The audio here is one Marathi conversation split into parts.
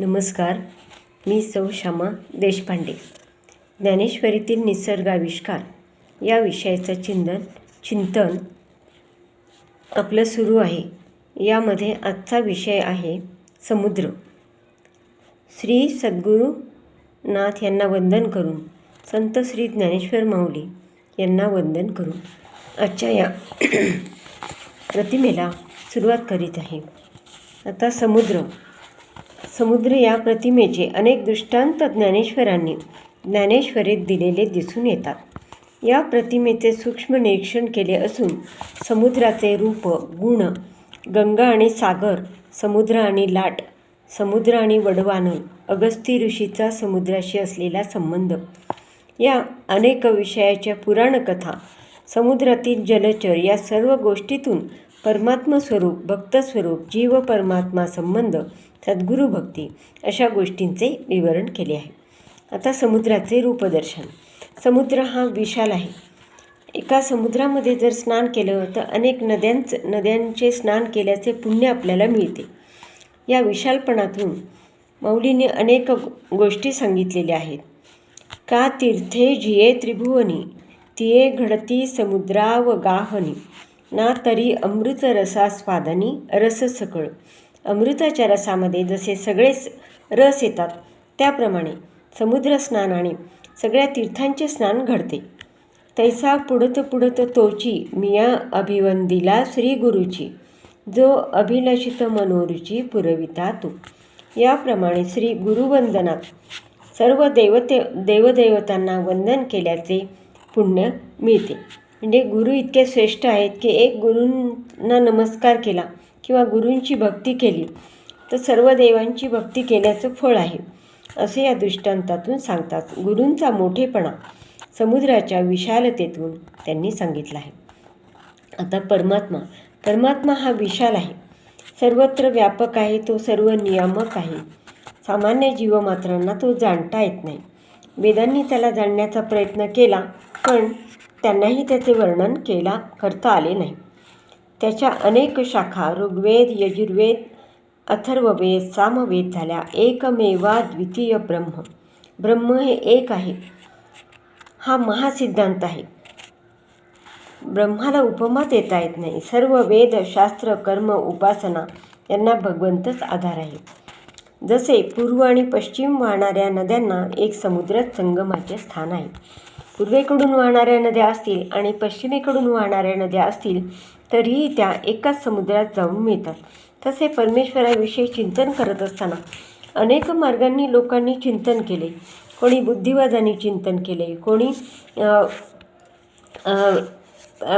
नमस्कार मी सौ श्यामा देशपांडे. ज्ञानेश्वरीतील निसर्गाविष्कार या विषयाचं चिंतन चिंतन आपलं सुरू आहे. यामध्ये आजचा विषय आहे समुद्र. श्री सद्गुरुनाथ यांना वंदन करून संत श्री ज्ञानेश्वर माऊली यांना वंदन करून आजच्या या प्रतिमेला सुरुवात करीत आहे. आता समुद्र. समुद्र या प्रतिमेचे अनेक दृष्टांत ज्ञानेश्वरांनी ज्ञानेश्वरीत दिलेले दिसून येतात. या प्रतिमेचे सूक्ष्म निरीक्षण केले असून समुद्राचे रूप गुण गंगा आणि सागर समुद्र आणि लाट समुद्र आणि वडवानल अगस्ती ऋषीचा समुद्राशी असलेला संबंध. या अनेक विषयाच्या पुराणकथा समुद्रातील जलचर या सर्व गोष्टीतून परमात्मा स्वरूप भक्तस्वरूप जीव परमात्मा संबंध सद्गुरू भक्ती अशा गोष्टींचे विवरण केले आहे. आता समुद्राचे रूपदर्शन. समुद्र हा विशाल आहे. एका समुद्रामध्ये जर स्नान केलं तर अनेक नद्यांचं नद्यांचे स्नान केल्याचे पुण्य आपल्याला मिळते. या विशालपणातून मौलीने अनेक गोष्टी सांगितलेल्या आहेत. का तीर्थे झिये त्रिभुवनी तिये घडती समुद्राव गाहनी ना तरी अमृत रसास्वादनी रस सकळ अमृताच्या रसामध्ये जसे सगळेच रस येतात त्याप्रमाणे समुद्र सगळ्या तीर्थांचे स्नान घडते. तैसा पुढत पुढत तोची मिया अभिवंदिला श्री गुरुची जो अभिलषित मनोरुची पुरविता तू. याप्रमाणे श्री गुरुवंदनात सर्व देवते देवदेवतांना वंदन केल्याचे पुण्य मिळते. म्हणजे गुरु इतके श्रेष्ठ आहेत की एक गुरूंना नमस्कार केला किंवा गुरूंची भक्ती केली तर सर्व देवांची भक्ती केल्याचं फळ आहे असे या दृष्टांतातून सांगतात. गुरूंचा मोठेपणा समुद्राच्या विशालतेतून त्यांनी सांगितलं आहे. आता परमात्मा परमात्मा हा विशाल आहे. सर्वत्र व्यापक आहे तो सर्व नियामक आहे. सामान्य जीवमात्रांना तो जाणता येत नाही. वेदांनी त्याला जाणण्याचा प्रयत्न केला पण त्यांनाही त्याचे वर्णन केला करता आले नाही. त्याच्या अनेक शाखा ऋग्वेद यजुर्वेद अथर्ववेद सामवेद झाल्या. एकमेवा द्वितीय ब्रह्म. ब्रह्म हे एक आहे. हा महासिद्धांत आहे. ब्रह्माला उपमा देता येत नाही. सर्व वेद शास्त्र कर्म उपासना यांना भगवंतच आधार आहे. जसे पूर्व आणि पश्चिम वाहणाऱ्या नद्यांना एक समुद्र संगमाचे स्थान आहे. पूर्वेकडून वाहणाऱ्या नद्या असतील आणि पश्चिमेकडून वाहणाऱ्या नद्या असतील तरीही त्या एकाच समुद्रात जाऊन मिळतात. तसे परमेश्वराविषयी चिंतन करत असताना अनेक मार्गांनी लोकांनी चिंतन केले. कोणी बुद्धिवादाने चिंतन केले. कोणी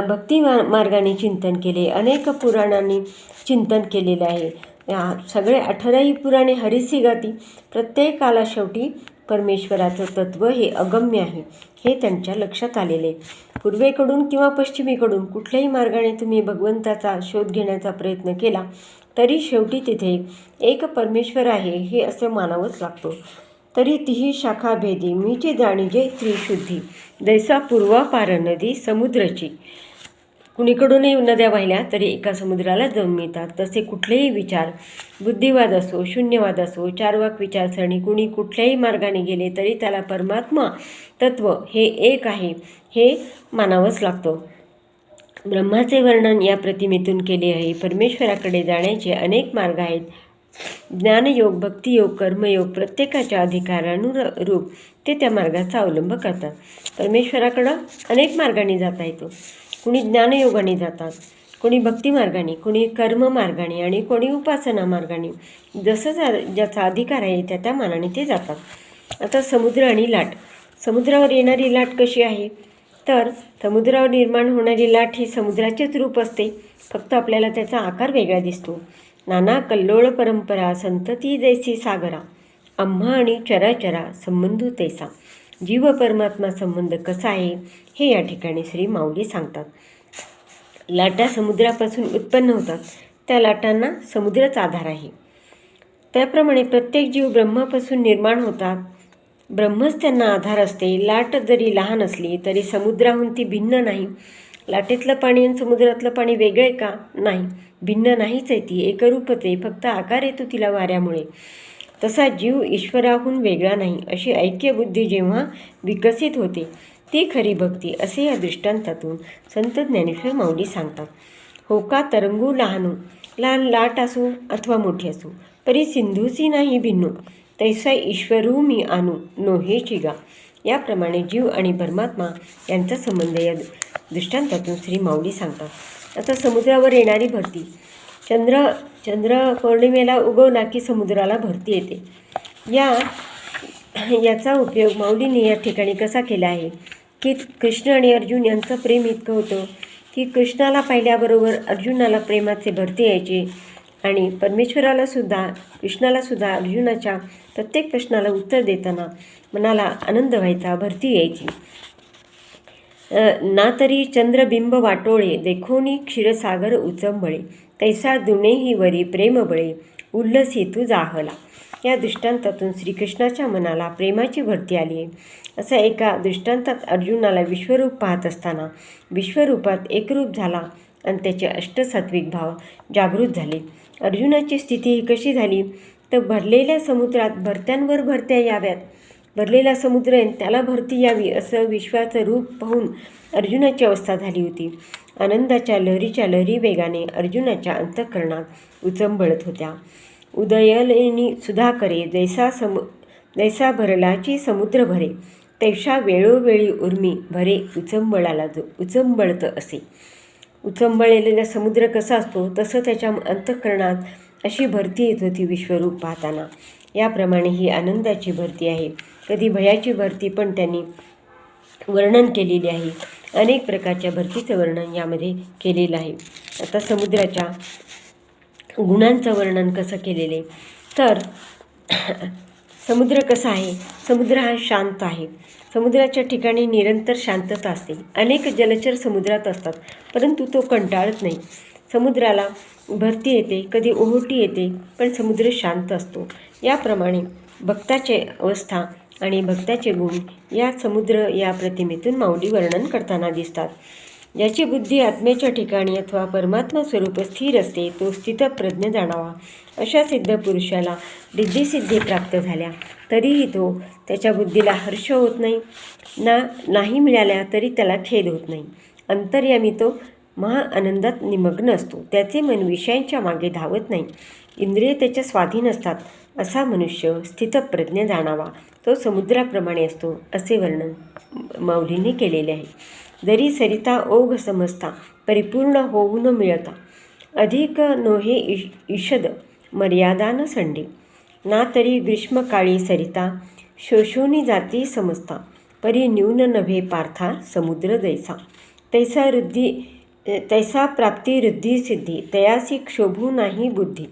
भक्ती मार्गाने चिंतन केले. अनेक पुराणांनी चिंतन केलेले आहे. या सगळे अठराही पुराणे हरिसी गाती प्रत्येकाला शेवटी परमेश्वराचं तत्त्व हे अगम्य आहे हे त्यांच्या लक्षात आलेले. पूर्वेकडून किंवा पश्चिमेकडून कुठल्याही मार्गाने तुम्ही भगवंताचा शोध घेण्याचा प्रयत्न केला तरी शेवटी तिथे एक परमेश्वर आहे हे असं मानावंच लागतो. तरी तीही शाखा भेदी मीचे जाणीजे त्रिशुद्धी दैसा पूर्वापार नदी समुद्राची. कुणीकडूनही नद्या वाहिल्या तरी एका समुद्राला जाऊन मिळतात. तसे कुठलेही विचार बुद्धिवाद असो शून्यवाद असो चारवाक विचारसरणी कुणी कुठल्याही मार्गाने गेले तरी त्याला परमात्मा तत्व हे एक आहे हे मानावंच लागतं. ब्रह्माचे वर्णन या प्रतिमेतून केले आहे. परमेश्वराकडे जाण्याचे अनेक मार्ग आहेत. ज्ञानयोग भक्तियोग कर्मयोग प्रत्येकाच्या अधिकारानुरूप ते त्या मार्गाचा अवलंब करतात. परमेश्वराकडं अनेक मार्गाने जाता येतो. कुणी ज्ञानयोगाने जातात कोणी भक्तिमार्गाने कोणी कर्म मार्गाने आणि कोणी उपासना मार्गाने जसं जा ज्याचा अधिकार आहे त्या त्या मानाने ते जातात. आता समुद्र आणि लाट. समुद्रावर येणारी लाट कशी आहे? तर समुद्रावर निर्माण होणारी लाट ही समुद्राचेच रूप असते. फक्त आपल्याला त्याचा आकार वेगळा दिसतो. नाना कल्लोळ परंपरा संतती जैसी सागरा. आम्हा आणि चराचरा संबंधू तैसा. जीव परमात्मा संबंध कसा आहे हे या ठिकाणी श्री माऊली सांगतात. लाटा समुद्रापासून उत्पन्न होतात. त्या लाटांना समुद्रच आधार आहे. त्याप्रमाणे प्रत्येक जीव ब्रह्मापासून निर्माण होतात. ब्रह्मच त्यांना आधार असते. लाट जरी लहान असली तरी समुद्राहून ती भिन्न नाही. लाटेतलं पाणी आणि समुद्रातलं पाणी वेगळं आहे का? नाही. भिन्न नाहीच आहे ती. एकरूपच आहे. फक्त आकार येतो तिला वाऱ्यामुळे. तसा जीव ईश्वराहून वेगळा नाही अशी ऐक्यबुद्धी जेव्हा विकसित होते ती खरी भक्ती असे या दृष्टांतातून संत ज्ञानेश्वर माऊली सांगतात. होका तरंगू लहानू? लहान लाट असो अथवा मोठी असो परी सिंधूची नाही भिन्नू तैसा ईश्वरू मी आणू हे चिगा. याप्रमाणे जीव आणि परमात्मा यांचा संबंध या दृष्टांतातून श्री माऊली सांगतात. आता समुद्रावर येणारी भरती चंद्र चंद्र पौर्णिमेला उगवला की समुद्राला भरती येते. या याचा उपयोग माऊलीने या ठिकाणी कसा केला आहे? की कृष्ण आणि अर्जुन यांचं प्रेम इतकं होतं की कृष्णाला पाहिल्याबरोबर अर्जुनाला प्रेमाचे भरती यायचे आणि परमेश्वराला सुद्धा कृष्णाला सुद्धा अर्जुनाच्या प्रत्येक प्रश्नाला उत्तर देताना मनाला आनंद व्हायचा भरती यायची. ना तरी चंद्रबिंब वाटोळे देखोनी क्षीरसागर उचंबळे तैसा दुनेही वरी प्रेमबळे उल्लस हेतू जाहला. या दृष्टांतातून श्रीकृष्णाच्या मनाला प्रेमाची भरती आली आहे. असा एका दृष्टांतात अर्जुनाला विश्वरूप पाहत असताना विश्वरूपात एकरूप झाला आणि त्याचे अष्टसात्विक भाव जागृत झाले. अर्जुनाची स्थिती ही कशी झाली? तर भरलेल्या समुद्रात भरत्यांवर भरत्या याव्यात. भरलेला समुद्र आहे, त्याला भरती यावी असं विश्वाचं रूप पाहून अर्जुनाची अवस्था झाली होती. आनंदाच्या लहरीच्या लहरी वेगाने अर्जुनाच्या अंतःकरणात उचंबळत होत्या. उदयलेनी सुधाकरे जैसा सम जैसा भरलाची समुद्र भरे तैसा वेळोवेळी उर्मी भरे उचंबळाला जो उचंबळत असे. उचंबळलेला समुद्र कसा असतो? तसं त्याच्या अंतःकरणात अशी भरती येत होती विश्वरूप पाहताना. याप्रमाणे ही आनंदाची भरती आहे. कधी भयाची भरती पण त्यांनी वर्णन केलेली आहे. अनेक प्रकारच्या भरतीचं वर्णन यामध्ये केलेलं आहे. आता समुद्राच्या गुणांचं वर्णन कसं केलेलं आहे? तर समुद्र कसा आहे? समुद्र हा शांत आहे. समुद्राच्या ठिकाणी निरंतर शांतता असते. अनेक जलचर समुद्रात असतात परंतु तो कंटाळत नाही. समुद्राला भरती येते कधी ओहोटी येते पण समुद्र शांत असतो. याप्रमाणे भक्ताचे अवस्था आणि भक्ताचे गुण या समुद्र या प्रतिमेतून माऊली वर्णन करताना दिसतात. ज्याची बुद्धी आत्म्याच्या ठिकाणी अथवा परमात्मा स्वरूप स्थिर असते तो स्थितप्रज्ञ जाणावा अशा सिद्ध पुरुषाला रिद्धिसिद्धी प्राप्त झाल्या. तरीही तो त्याच्या बुद्धीला हर्ष होत नाही. ना नाही मिळाल्या तरी त्याला खेद होत नाही. अंतर्यामी तो महाआनंदात निमग्न असतो. त्याचे मन विषयांच्या मागे धावत नाही. इंद्रिय त्याच्या स्वाधीन असतात. असा मनुष्य स्थितप्रज्ञ जाणावा. तो समुद्राप्रमाणे असतो असे वर्णन माऊलीने केलेले आहे. जरी सरिता ओघ समजता परिपूर्ण होऊ न मिळता अधिक नोहे इश ईषद मर्यादा न संडे. ना तरी ग्रीष्मकाळी सरिता शोषोनी जाती समजता परी न्यून नभे पार्था समुद्र दैसा तैसा रुद्धी तैसा प्राप्ती रुद्धी सिद्धी तयासी क्षोभू नाही बुद्धी.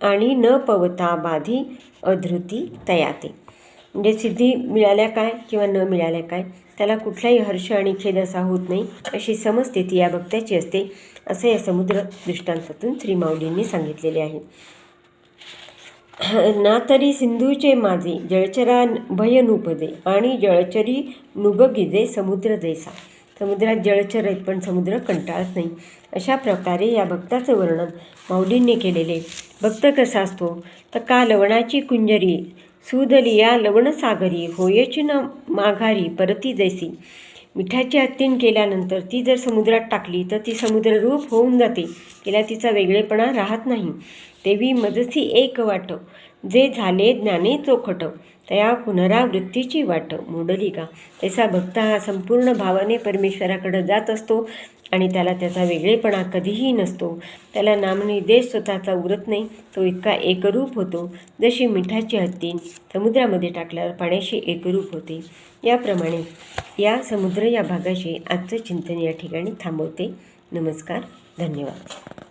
आणि न पवता बाधी अधृती तयाते. म्हणजे सिद्धी मिळाल्या काय किंवा न मिळाल्या काय त्याला कुठलाही हर्ष आणि खेद असा होत नाही अशी समस्थिती या भक्ताची असते असं या समुद्र दृष्टांतातून श्री माऊलींनी सांगितलेले आहे. ना तरी सिंधूचे माझे जळचरा भय नुपदे आणि जळचरी नुबगिजे समुद्र जैसा. समुद्रात जळचर आहेत पण समुद्र कंटाळत नाही. अशा प्रकारे या भक्ताचं वर्णन माऊलींनी केलेले. भक्त कसा असतो? तर का लवणाची कुंजरी? सुदली या लवणसागरी होयची न माघारी परती जैसी. मिठाची हत्तीन केल्यानंतर ती जर समुद्रात टाकली तर ती समुद्ररूप होऊन जाते. तिला तिचा वेगळेपणा राहत नाही. तेवी मजसी एक वाट जे झाले ज्ञाने चोखट तया पुनरावृत्तीची वाट. मोडली का तसा भक्त हा संपूर्ण भावाने परमेश्वराकडे जात असतो आणि त्याला त्याचा वेगळेपणा कधीही नसतो. त्याला नामनिर्देश स्वतःचा उरत नाही. तो इतका एकरूप होतो. जशी मिठाची हत्ती समुद्रामध्ये टाकल्यावर पाण्याशी एकरूप होते. याप्रमाणे या समुद्र या भागाशी आजचं चिंतन या ठिकाणी थांबवते. नमस्कार. धन्यवाद.